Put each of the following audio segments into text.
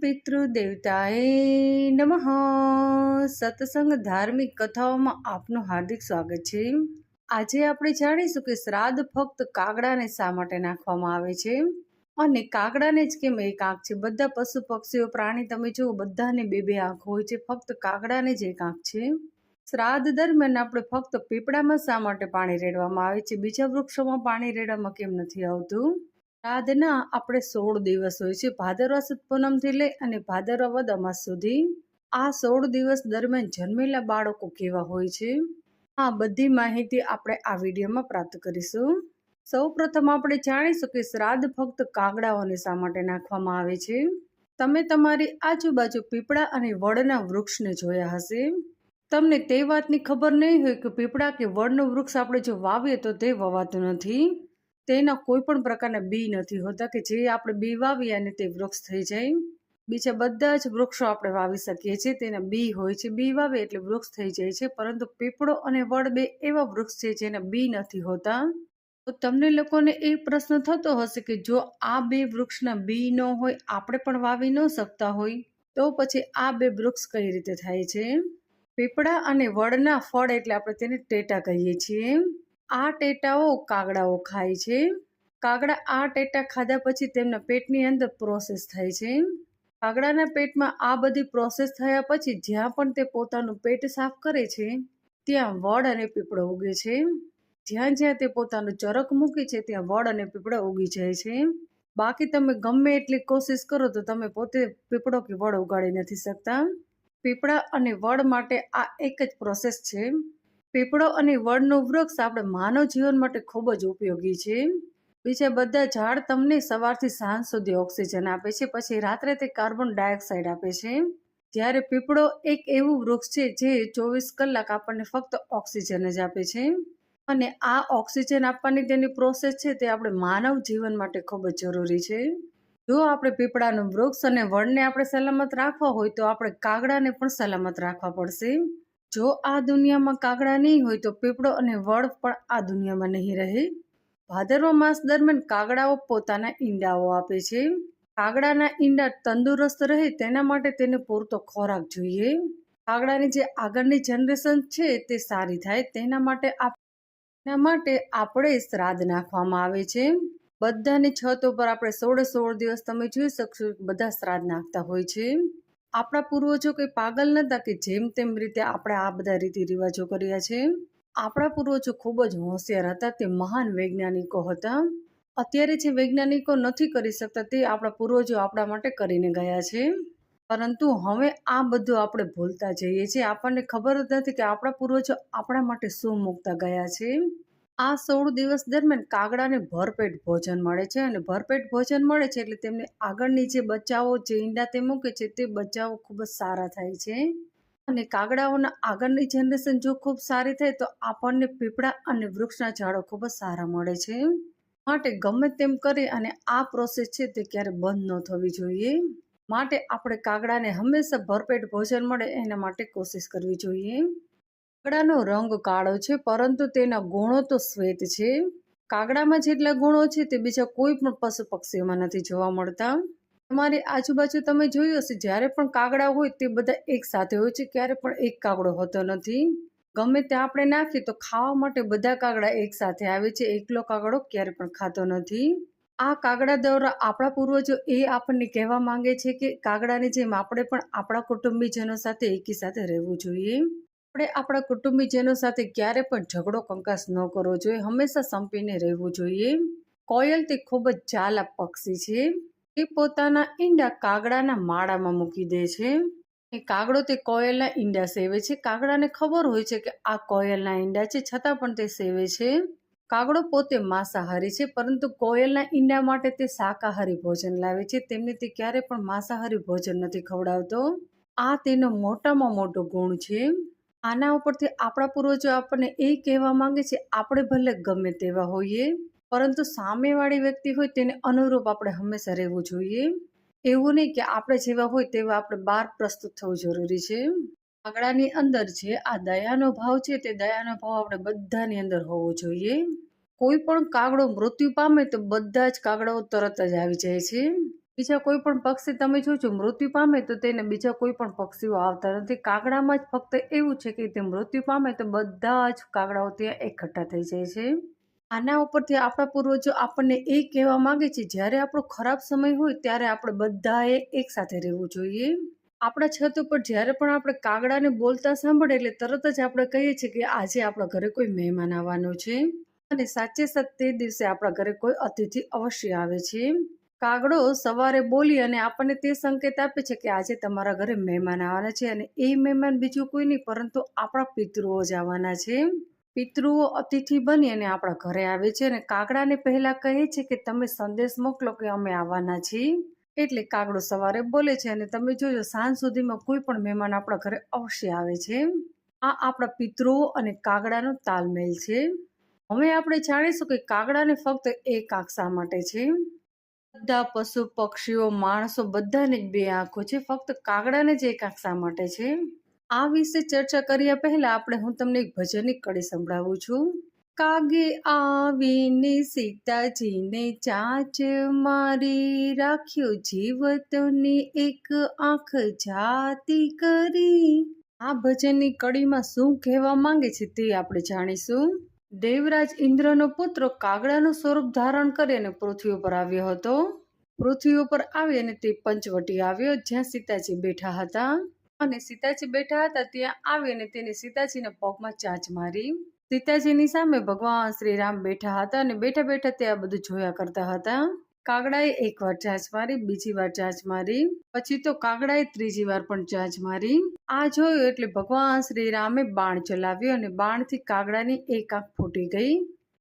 પિતૃદેવતાએ નમઃ. સત્સંગ ધાર્મિક કથાઓમાં આપનું હાર્દિક સ્વાગત છે. આજે આપણે જાણીશું કે શ્રાદ્ધ ફક્ત કાગડાને શા માટે નાખવામાં આવે છે? અને કાગડાને જ કેમ એક આંખ છે? બધા પશુ પક્ષીઓ, પ્રાણી, તમે જુઓ, બધાને બે બે આંખ હોય છે. ફક્ત કાગડાને જ એક આંખ છે. શ્રાદ્ધ દરમિયાન આપણે ફક્ત પીપળામાં શા માટે પાણી રેડવામાં આવે છે? બીજા વૃક્ષોમાં પાણી રેડવામાં કેમ નથી આવતું? શ્રાદ્ધના આપણે સોળ દિવસ હોય છે. ભાદરવા સુદ પૂનમથી લઈ અને ભાદરવા વદ અમાસ સુધી આ સોળ દિવસ દરમિયાન જન્મેલા બાળકો કેવા હોય છે? આ બધી માહિતી આપણે આ વિડીયોમાં પ્રાપ્ત કરીશું. સૌ પ્રથમ આપણે જાણીશું કે શ્રાદ્ધ ફક્ત કાગડાઓને શા માટે નાખવામાં આવે છે? તમે તમારી આજુબાજુ પીપળા અને વડના વૃક્ષને જોયા હશે. તમને તે વાતની ખબર નહીં હોય કે પીપળા કે વડનું વૃક્ષ આપણે જો વાવીએ તો તે વવાતું નથી. તેના કોઈ પણ પ્રકારના બી નથી હોતા કે જે આપણે બી વાવીએ અને તે વૃક્ષ થઈ જાય બીજા બધા જ વૃક્ષો આપણે વાવી શકીએ છીએ, તેના બી હોય છે. બી વાવે એટલે વૃક્ષ થઈ જાય છે, પરંતુ પીપળો અને વડ બે એવા વૃક્ષ છે જેના બી નથી હોતા. તો તમને લોકોને એ પ્રશ્ન થતો હશે કે જો આ બે વૃક્ષના બી ન હોય, આપણે પણ વાવી ન શકતા હોય, તો પછી આ બે વૃક્ષ કઈ રીતે થાય છે? પીપળા અને વડના ફળ એટલે આપણે તેને ટેટા કહીએ છીએ. આ ટેટાઓ કાગડાઓ ખાય છે. કાગડા આ ટેટા ખાધા પછી તેમના પેટની અંદર પ્રોસેસ થાય છે. કાગડાના પેટમાં આ બધી પ્રોસેસ થયા પછી જ્યાં પણ તે પોતાનું પેટ સાફ કરે છે, ત્યાં વડ અને પીપળો ઉગે છે. જ્યાં જ્યાં તે પોતાનું ચરક મૂકે છે, ત્યાં વડ અને પીપળો ઉગી જાય છે. બાકી તમે ગમે એટલી કોશિશ કરો તો તમે પોતે પીપળો કે વડ ઉગાડી નથી શકતા. પીપળા અને વડ માટે આ એક જ પ્રોસેસ છે. પીપળો અને વડનું વૃક્ષ આપણે માનવ જીવન માટે ખૂબ જ ઉપયોગી છે. બીજા બધા ઝાડ તમને સવારથી સાંજ સુધી ઓક્સિજન આપે છે, પછી રાત્રે તે કાર્બન ડાયોક્સાઇડ આપે છે. જ્યારે પીપળો એક એવું વૃક્ષ છે જે ચોવીસ કલાક આપણને ફક્ત ઓક્સિજન જ આપે છે. અને આ ઓક્સિજન આપવાની તેની પ્રોસેસ છે તે આપણે માનવ જીવન માટે ખૂબ જ જરૂરી છે. જો આપણે પીપળાનું વૃક્ષ અને વડને આપણે સલામત રાખવા હોય તો આપણે કાગડાને પણ સલામત રાખવા પડશે. જો આ દુનિયામાં કાગડા નહીં હોય તો પીપળો અને વડ પણ આ દુનિયામાં નહીં રહે. ભાદરવા માસ દરમિયાન કાગડાઓ પોતાના ઈંડાઓ આપે છે. કાગડાના ઈંડા તંદુરસ્ત રહે તેના માટે તેને પૂરતો ખોરાક જોઈએ. કાગડાની જે આગળની જનરેશન છે તે સારી થાય તેના માટે એના માટે આપણે શ્રાદ્ધ નાખવામાં આવે છે. બધાની છત ઉપર આપણે સોળે સોળ દિવસ તમે જોઈ શકશો બધા શ્રાદ્ધ નાખતા હોય છે. આપણા પૂર્વજો કંઈ પાગલ નહોતા કે જેમ તેમ રીતે આપણે આ બધા રીતિ રિવાજો કર્યા છે? આપણા પૂર્વજો ખૂબ જ હોશિયાર હતા, તે મહાન વૈજ્ઞાનિકો હતા. અત્યારે જે વૈજ્ઞાનિકો નથી કરી શકતા તે આપણા પૂર્વજો આપણા માટે કરીને ગયા છે. પરંતુ હવે આ બધું આપણે ભૂલતા જઈએ છીએ. આપણને ખબર જ નથી કે આપણા પૂર્વજો આપણા માટે શું મૂકતા ગયા છે. આ સોળ દિવસ દરમિયાન કાગડાને ભરપેટ ભોજન મળે છે અને ભરપેટ ભોજન મળે છે એટલે તેમને આગળની જે બચ્ચાઓ જે ઈંડા તે મૂકે છે તે બચ્ચાઓ ખૂબ જ સારા થાય છે. અને કાગડાઓના આગળની જનરેશન જો ખૂબ સારી થાય તો આપણને પીપળા અને વૃક્ષના ઝાડો ખૂબ જ સારા મળે છે. માટે ગમે તેમ કરી અને આ પ્રોસેસ છે તે ક્યારે બંધ ન થવી જોઈએ. માટે આપણે કાગડાને હંમેશા ભરપેટ ભોજન મળે એના માટે કોશિશ કરવી જોઈએ. કાગડાનો રંગ કાળો છે, પરંતુ તેના ગુણો તો શ્વેત છે. કાગડામાં જેટલા ગુણો છે તે બીજા કોઈ પણ પશુ પક્ષીઓમાં નથી જોવા મળતા. તમારી આજુબાજુ તમે જોયું હશે, જ્યારે પણ કાગડા હોય તે બધા એક સાથે હોય છે, ક્યારે પણ એક કાગડો હોતો નથી. ગમે તે આપણે નાખીએ તો ખાવા માટે બધા કાગડા એક સાથે આવે છે, એકલો કાગડો ક્યારે પણ ખાતો નથી. આ કાગડા દ્વારા આપણા પૂર્વજો એ આપણને કહેવા માંગે છે કે કાગડાની જેમ આપણે પણ આપણા કુટુંબીજનો સાથે એકી સાથે રહેવું જોઈએ. આપણે આપણા કુટુંબીજનો સાથે ક્યારે પણ ઝઘડો કંકાસ ન કરવો જોઈએ. હંમેશા સંપીને રહેવું જોઈએ. કોયલ તે ખૂબ જ ચાલા પક્ષી છે. એ પોતાના ઈંડા કાગડાના માળામાં મૂકી દે છે. એ કાગડો તે કોયલના ઈંડા સેવે છે. કાગડાને ખબર હોય છે કે આ કોયલના ઈંડા છે, છતાં પણ તે સેવે છે. કાગડો પોતે માંસાહારી છે, પરંતુ કોયલના ઈંડા માટે તે શાકાહારી ભોજન લાવે છે. તેમને તે ક્યારે પણ માંસાહારી ભોજન નથી ખવડાવતો. આ તેનો મોટામાં મોટો ગુણ છે. આના ઉપરથી આપણા પૂર્વજો આપણને એ કહેવા માંગે છે, આપણે ભલે ગમે તેવા હોઈએ, પરંતુ સામેવાળી વ્યક્તિ હોય તેને અનુરૂપ આપણે હંમેશા રહેવું જોઈએ. એવું નહીં કે આપણે જેવા હોય તેવા આપણે બહાર પ્રસ્તુત થવું જરૂરી છે. કાગડાની અંદર છે આ દયાનો ભાવ છે, તે દયાનો ભાવ આપણે બધાની અંદર હોવો જોઈએ. કોઈ પણ કાગડો મૃત્યુ પામે તો બધા જ કાગડાઓ તરત જ આવી જાય છે. બીજા કોઈ પણ પક્ષી તમે જોજો, મૃત્યુ પામે તો તેને બીજા કોઈ પણ પક્ષીઓ આવતા નથી. કાગડામાં જ ફક્ત એવું છે કે તે મૃત્યુ પામે તો બધા જ કાગડાઓ ત્યાં એકઠા થઈ જાય છે. આના ઉપરથી આપણા પૂર્વજો આપણને એ કહેવા માંગે છે, જ્યારે આપણો ખરાબ સમય હોય ત્યારે આપણે બધાએ એક સાથે રહેવું જોઈએ. આપણા છત ઉપર જ્યારે પણ આપણે કાગડાને બોલતા સાંભળે એટલે તરત જ આપણે કહીએ છીએ કે આજે આપણા ઘરે કોઈ મહેમાન આવવાનો છે. અને સાચે સાચ તે દિવસે આપણા ઘરે કોઈ અતિથિ અવશ્ય આવે છે. કાગડો સવારે બોલી અને આપણને તે સંકેત આપે છે કે આજે તમારા ઘરે મહેમાન આવવાના છે અને એ મહેમાન બીજું કોઈ નહીં, પરંતુ આપણા પિતૃઓ જ આવવાના છે. પિતૃઓ અતિથિ બની અને આપણા ઘરે આવે છે અને કાગડાને પહેલા કહે છે કે તમે સંદેશ મોકલો કે અમે આવવાના છીએ. એટલે કાગડો સવારે બોલે છે અને તમે જોજો, સાંજ સુધીમાં કોઈ પણ મહેમાન આપણા ઘરે અવશ્ય આવે છે. આ આપણા પિતૃઓ અને કાગડાનો તાલમેલ છે. હવે આપણે જાણીશું કે કાગડાને ફક્ત એક આંખ માટે છે? બધા પશુ પક્ષીઓ, માણસો બધાને જ બે આંખો છે. ફક્ત કાગડાને જ એક આંખ શા માટે છે? આ વિશે ચર્ચા કર્યા પહેલા આપણે હું તમને એક ભજનની કડી સંભળાવું છું. કાગે આવીને સીતાજીને ચાંચ મારી રાખ્યો, જીવતની એક આંખ જાતી કરી. આ ભજનની કડીમાં શું કહેવા માંગે છે તે આપણે જાણીશું. દેવરાજ ઇન્દ્રનો પુત્ર કાગડાનું સ્વરૂપ ધારણ કરી અને પૃથ્વી ઉપર આવ્યો હતો. પૃથ્વી ઉપર આવી અને તે પંચવટી આવ્યો જ્યાં સીતાજી બેઠા હતા. અને સીતાજી બેઠા હતા ત્યાં આવી અને તેને સીતાજીના પગમાં ચાંચ મારી. સીતાજીની સામે ભગવાન શ્રી રામ બેઠા હતા અને બેઠા બેઠા તે આ બધું જોયા કરતા હતા. કાગડાએ એક વાર ચાંચ મારી, બીજી વાર ચાંચ મારી, પછી તો કાગડાએ ત્રીજી વાર પણ ચાંચ મારી. આ જોયું એટલે ભગવાન શ્રી રામે બાણ ચલાવ્યો અને બાણથી કાગડાની એક આંખ ફૂટી ગઈ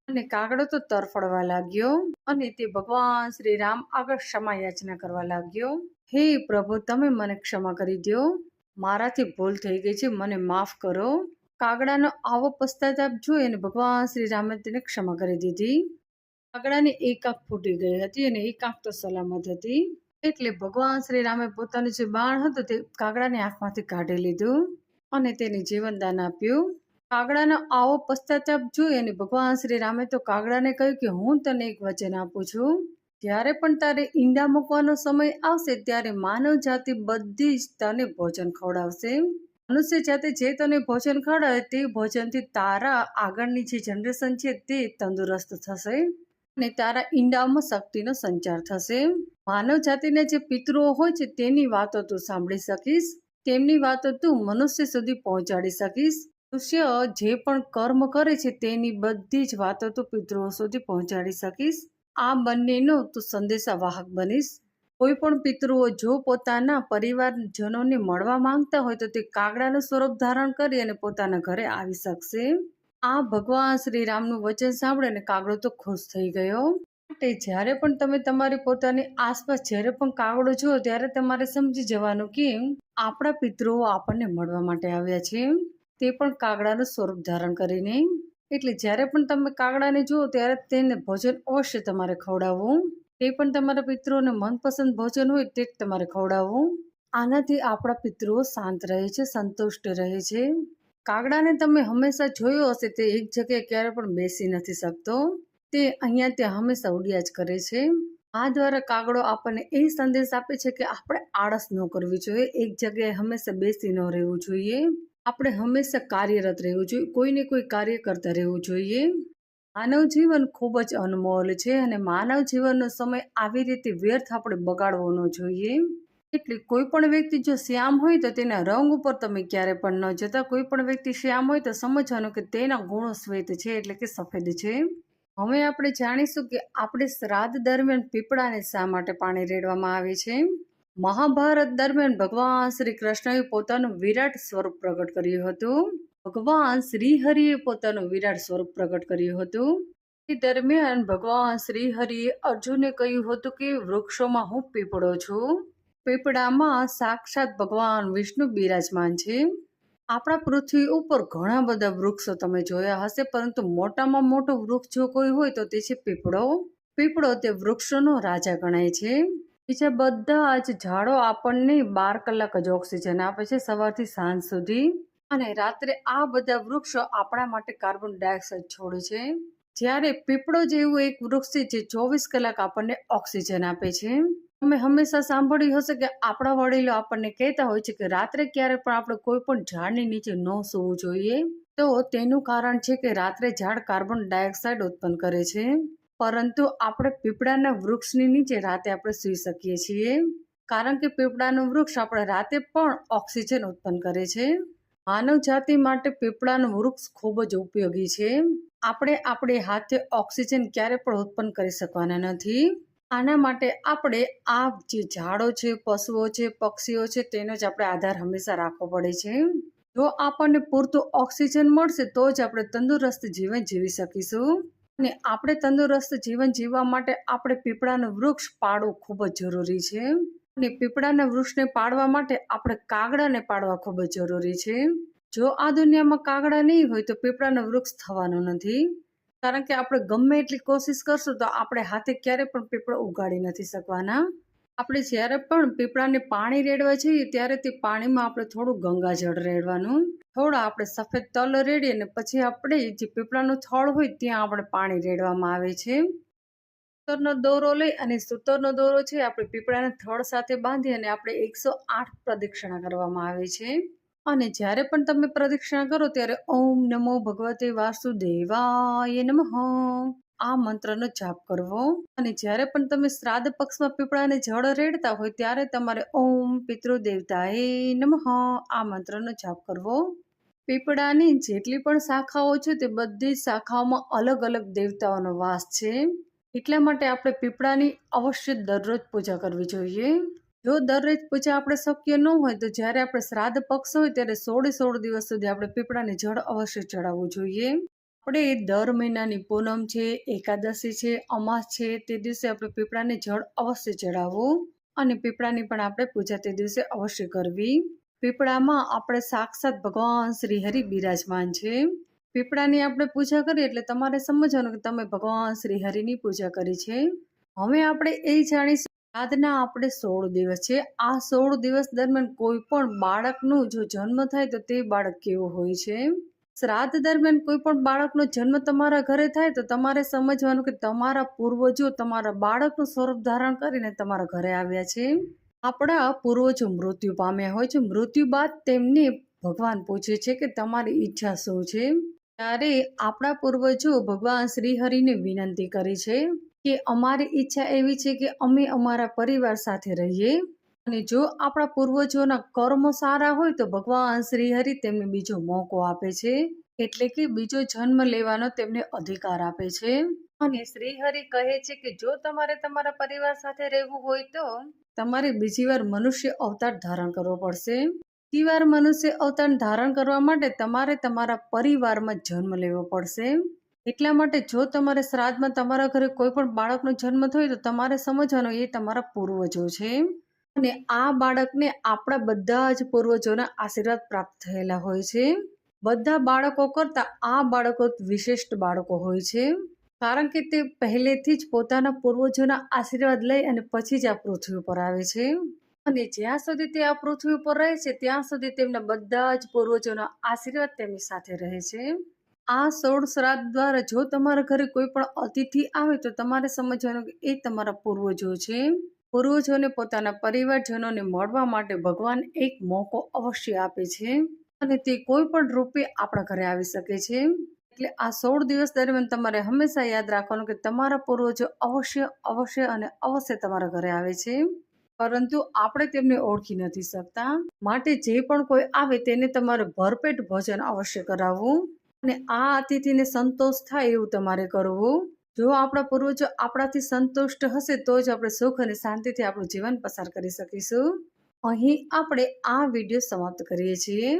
અને કાગડો તો તરફડવા લાગ્યો અને તે ભગવાન શ્રી રામ આગળ ક્ષમા યાચના કરવા લાગ્યો. હે પ્રભુ, તમે મને ક્ષમા કરી દો મારાથી ભૂલ થઈ ગઈ છે, મને માફ કરો. કાગડાનો આવો પશ્ચાતાપ જોઈ અને ભગવાન શ્રી રામે તેને ક્ષમા કરી દીધી. કાગડાની એક આંખ ફૂટી ગઈ હતી અને એક આંખ તો સલામત હતી. એટલે ભગવાન શ્રી રામે પોતાનું જે બાણ હતું તે કાગડાની આંખમાંથી કાઢી લીધું અને તેને જીવનદાન આપ્યું. કાગડાનો આવો પશ્ચાતાપ જોઈ અને ભગવાન શ્રી રામે તો કાગડાને કહ્યું કે હું તને એક વચન આપું છું. જ્યારે પણ તારે ઈંડા મૂકવાનો સમય આવશે ત્યારે માનવ જાતિ બધી જ તને ભોજન ખવડાવશે. મનુષ્ય જાતે જે તને ભોજન ખવડાવે તે ભોજનથી તારા આગળની જે જનરેશન છે તે તંદુરસ્ત થશે. અને તારા ઈંડાઓમાં શક્તિનો સંચાર થશે. માનવ જાતિના જે પિતૃઓ હોય છે, તેની વાતો તું સાંભળી શકીશ. તેમની વાતો તું મનુષ્ય સુધી પહોંચાડી શકીશ. મનુષ્ય જે પણ કર્મ કરે છે, તેની બધી જ વાતો તું પિતૃઓ સુધી પહોંચાડી શકીશ. આ બંનેનો તું સંદેશાવાહક બનીશ. કોઈ પણ પિતૃઓ જો પોતાના પરિવારજનોને મળવા માંગતા હોય તો તે કાગડાનું સ્વરૂપ ધારણ કરી અને પોતાના ઘરે આવી શકશે. આ ભગવાન શ્રી રામનું વચન સાંભળે ને કાગડો તો ખુશ થઈ ગયો. માટે જ્યારે પણ તમે તમારી પોતાની આસપાસ જ્યારે પણ કાગડો જુઓ ત્યારે તમારે સમજી જવાનું કે આપણા પિતૃઓ આપણને મળવા માટે આવ્યા છે. તે પણ કાગડાનું સ્વરૂપ ધારણ કરીને. એટલે જ્યારે પણ તમે કાગડાને જુઓ ત્યારે તેને ભોજન અવશ્ય તમારે ખવડાવવું. તે પણ તમારા પિતૃઓને મનપસંદ ભોજન હોય તે જ તમારે ખવડાવવું. આનાથી આપણા પિતૃઓ શાંત રહે છે, સંતુષ્ટ રહે છે. કાગડાને તમે હંમેશા જોયો હશે તે એક જગ્યાએ ક્યારે પણ બેસી નથી શકતો. તે અહીંયા ત્યાં હંમેશા ઉડ્યા જ કરે છે. આ દ્વારા કાગડો આપણને એ સંદેશ આપે છે કે આપણે આળસ ન કરવી જોઈએ. એક જગ્યાએ હંમેશા બેસી ન રહેવું જોઈએ. આપણે હંમેશા કાર્યરત રહેવું જોઈએ. કોઈને કોઈ કાર્ય કરતા રહેવું જોઈએ. માનવ જીવન ખૂબ જ અનમોલ છે અને માનવ જીવનનો સમય આવી રીતે વ્યર્થ આપણે બગાડવો ન જોઈએ. એટલે કોઈ પણ વ્યક્તિ જો શ્યામ હોય તો તેના રંગ ઉપર તમે ક્યારે પણ ન જતા. કોઈ પણ વ્યક્તિ શ્યામ હોય તો સમજવાનું કે તેના ગુણો શ્વેત છે એટલે કે સફેદ છે. હવે આપણે જાણીશું કે આપણે શ્રાદ્ધ દરમિયાન પીપળાને શા માટે પાણી રેડવામાં આવે છે? મહાભારત દરમિયાન ભગવાન શ્રી કૃષ્ણએ પોતાનું વિરાટ સ્વરૂપ પ્રગટ કર્યું હતું. ભગવાન શ્રીહરિએ પોતાનું વિરાટ સ્વરૂપ પ્રગટ કર્યું હતું. એ દરમિયાન ભગવાન શ્રીહરિએ અર્જુને કહ્યું હતું કે વૃક્ષોમાં હું પીપળો છું. પીપળામાં સાક્ષાત ભગવાન વિષ્ણુ બિરાજમાન છે. આપણા પૃથ્વી ઉપર ઘણા બધા વૃક્ષો તમે જોયા હશે, પરંતુ મોટામાં મોટો વૃક્ષ જો કોઈ હોય તો તે છે પીપળો. પીપળો તે વૃક્ષોનો રાજા ગણાય છે. બીજા બધા જ ઝાડો આપણને બાર કલાક જ ઓક્સિજન આપે છે સવારથી સાંજ સુધી. અને રાત્રે આ બધા વૃક્ષો આપણા માટે કાર્બન ડાયોક્સાઇડ છોડે છે. જ્યારે પીપળો જેવું એક વૃક્ષ છે જે ચોવીસ કલાક આપણને ઓક્સિજન આપે છે. તમે હંમેશા સાંભળ્યું હશે કે આપણા વડીલો આપણને કહેતા હોય છે કે રાત્રે ક્યારે પણ આપણે કોઈ પણ ઝાડની નીચે ન સૂવું જોઈએ. તો તેનું કારણ છે કે રાત્રે ઝાડ કાર્બન ડાયોક્સાઇડ ઉત્પન્ન કરે છે. પરંતુ આપણે પીપળાના વૃક્ષની નીચે રાતે આપણે સૂઈ શકીએ છીએ. કારણ કે પીપળાનું વૃક્ષ આપણે રાતે પણ ઓક્સિજન ઉત્પન્ન કરે છે. માનવ જાતિ માટે પીપળાનું વૃક્ષ ખૂબ જ ઉપયોગી છે. આપણે આપણે હાથે ઓક્સિજન ક્યારે પણ ઉત્પન્ન કરી શકવાના નથી. આના માટે આપણે આ જે ઝાડો છે, પશુઓ છે, પક્ષીઓ છે, તેનો જ આપણે આધાર હંમેશા રાખવો પડે છે. જો આપણને પૂરતું ઓક્સિજન મળશે, તો જ આપણે તંદુરસ્ત જીવન જીવી શકીશું. અને આપણે તંદુરસ્ત જીવન જીવવા માટે આપણે પીપળાનું વૃક્ષ પાળવું ખૂબ જ જરૂરી છે. અને પીપળાના વૃક્ષને પાળવા માટે આપણે કાગડાને પાળવા ખૂબ જ જરૂરી છે. જો આ દુનિયામાં કાગડા નહીં હોય, તો પીપળાનું વૃક્ષ થવાનું નથી. કારણ કે આપણે ગમે એટલી કોશિશ કરશું તો આપણે હાથે ક્યારે પણ પીપળો ઉગાડી નથી શકવાના. આપણે જ્યારે પણ પીપળાને પાણી રેડવા જઈએ ત્યારે તે પાણીમાં આપણે થોડું ગંગાજળ રેડવાનું. થોડા આપણે સફેદ તલ રેડીએ અને પછી આપણે જે પીપળાનું થળ હોય ત્યાં આપણે પાણી રેડવામાં આવે છે. સૂતરનો દોરો લઈ અને સૂતરનો દોરો છે આપણે પીપળાના થળ સાથે બાંધી અને આપણે એકસો આઠ પ્રદક્ષિણા કરવામાં આવે છે. અને જ્યારે પણ તમે પ્રદક્ષિણા કરો ત્યારે ઓમ નમો ભગવતે વાસુદેવાય નમઃ. આ મંત્રનો જાપ કરવો. અને જ્યારે પણ તમે શ્રાદ્ધ પક્ષમાં પીપળાને જળ રેડતા હોય ત્યારે તમારે ઓમ પિતૃદેવતાએ નમઃ. આ મંત્રનો જાપ કરવો. પીપળાની જેટલી પણ શાખાઓ છે તે બધી શાખાઓમાં અલગ અલગ દેવતાઓનો વાસ છે. એટલા માટે આપણે પીપળાની અવશ્ય દરરોજ પૂજા કરવી જોઈએ. જો દરરોજ પૂજા આપણે શક્ય ન હોય તો જ્યારે આપણે શ્રાદ્ધ પક્ષ હોય ત્યારે સોળે સોળ દિવસ સુધી આપણે પીપળાને જળ અવશ્ય ચડાવવું જોઈએ. આપણે દર મહિનાની પૂનમ છે, એકાદશી છે, અમાસ છે તે દિવસે આપણે પીપળાને જળ અવશ્ય ચડાવવું અને પીપળાની પણ આપણે પૂજા તે દિવસે અવશ્ય કરવી. પીપળામાં આપણે સાક્ષાત ભગવાન શ્રી હરિ બિરાજમાન છે. પીપળાની આપણે પૂજા કરીએ એટલે તમારે સમજવાનું કે તમે ભગવાન શ્રી હરિની પૂજા કરી છે. હવે આપણે એ જાણીશું આજના આપણે સોળ દિવસ છે. આ સોળ દિવસ દરમિયાન કોઈ પણ બાળકનું જો જન્મ થાય તો તે બાળક કેવો હોય છે? શ્રાદ્ધ દરમિયાન કોઈ પણ બાળકનો જન્મ તમારા ઘરે થાય તો તમારે સમજવાનું કે તમારા પૂર્વજો તમારા બાળકનું સ્વરૂપ ધારણ કરીને તમારા ઘરે આવ્યા છે. આપણા પૂર્વજો મૃત્યુ પામ્યા હોય છે. મૃત્યુ બાદ તેમને ભગવાન પૂછે છે કે તમારી ઈચ્છા શું છે? ત્યારે આપણા પૂર્વજો ભગવાન શ્રીહરિને વિનંતી કરી છે. કે અમારી ઈચ્છા એવી છે કે અમે અમારા પરિવાર સાથે રહીએ અને જો આપણા પૂર્વજોના કર્મો સારા હોય તો ભગવાન શ્રી હરિ તેમને બીજો મોકો આપે છે. એટલે કે બીજો જન્મ લેવાનો તેમને અધિકાર આપે છે. અને શ્રી હરિ કહે છે કે જો તમારે તમારા પરિવાર સાથે રહેવું હોય તો તમારે બીજી વાર મનુષ્ય અવતાર ધારણ કરવો પડશે. બીજી વાર મનુષ્ય અવતાર ધારણ કરવા માટે તમારે તમારા પરિવારમાં જન્મ લેવો પડશે. એટલા માટે જો તમારે શ્રાદ્ધમાં તમારા ઘરે કોઈ પણ બાળકનો જન્મ થયો તો તમારે સમજવાનો એ તમારા પૂર્વજો છે. અને આ બાળકને આપણા બધા જ પૂર્વજોના આશીર્વાદ પ્રાપ્ત થયેલા હોય છે. બધા બાળકો કરતાં આ બાળકો વિશિષ્ટ બાળકો હોય છે. કારણ કે તે પહેલેથી જ પોતાના પૂર્વજોના આશીર્વાદ લઈ અને પછી જ આ પૃથ્વી ઉપર આવે છે. અને જ્યાં સુધી તે આ પૃથ્વી ઉપર રહે છે, ત્યાં સુધી તેમના બધા જ પૂર્વજોના આશીર્વાદ તેમની સાથે રહે છે. આ સોળ શ્રાદ્ધ દ્વારા જો તમારા ઘરે કોઈ પણ અતિથિ આવે તો તમારે સમજવાનું કે એ તમારા પૂર્વજો છે. પૂર્વજોને પોતાના પરિવારજનોને મળવા માટે ભગવાન એક મોકો અવશ્ય આપે છે અને તે કોઈ પણ રૂપે આપણા ઘરે આવી શકે છે. એટલે આ સોળ દિવસ દરમિયાન તમારે હંમેશા યાદ રાખવાનું કે તમારા પૂર્વજો અવશ્ય અવશ્ય અને અવશ્ય તમારા ઘરે આવે છે. પરંતુ આપણે તેમને ઓળખી નથી શકતા. માટે જે પણ કોઈ આવે તેને તમારે ભરપેટ ભોજન અવશ્ય કરાવવું. અને આ અતિથિને સંતોષ થાય એવું તમારે કરવું. જો આપણા પૂર્વજો આપણાથી સંતુષ્ટ હશે, તો જ આપણે સુખ અને શાંતિથી આપણું જીવન પસાર કરી શકીશું. અહીં આપણે આ વીડિયો સમાપ્ત કરીએ છીએ.